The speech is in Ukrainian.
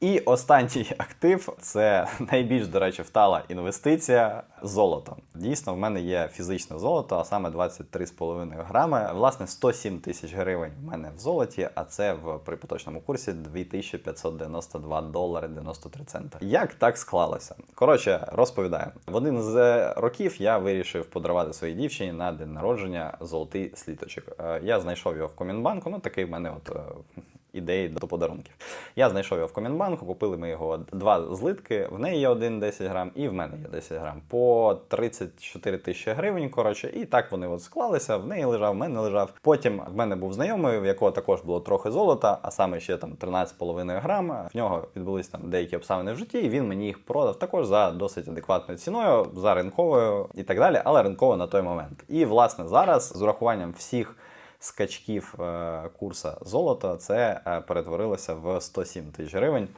І останній актив це найбільш, до речі, втала інвестиція золото. Дійсно, в мене є фізичне золото, а саме 23,5 грами. Власне, 107 тисяч гривень в мене в золоті, а це в при поточному курсі 2592 долари 93 цента. Як так склалося? Коротше, розповідаю. В один з років я вирішив подарувати своїй дівчині на день народження золотий сліточок. Е, Я знайшов його в Комінбанку. Ну такий в мене от. е, Ідеї до подарунків. Я знайшов його в Комінбанку, купили ми його два злитки. В неї є один 10 грам, і в мене є 10 грам. По 34 тисячі гривень. Коротше, і так вони от склалися. В неї лежав, в мене лежав. Потім в мене був знайомий, в якого також було трохи золота, а саме ще там 13,5 грам. В нього відбулись там деякі обставини в житті, і він мені їх продав також за досить адекватною ціною, за ринковою і так далі, але ринково на той момент. І власне зараз з урахуванням всіх скачків курса курсу золота це е, перетворилося в 107 тисяч гривень.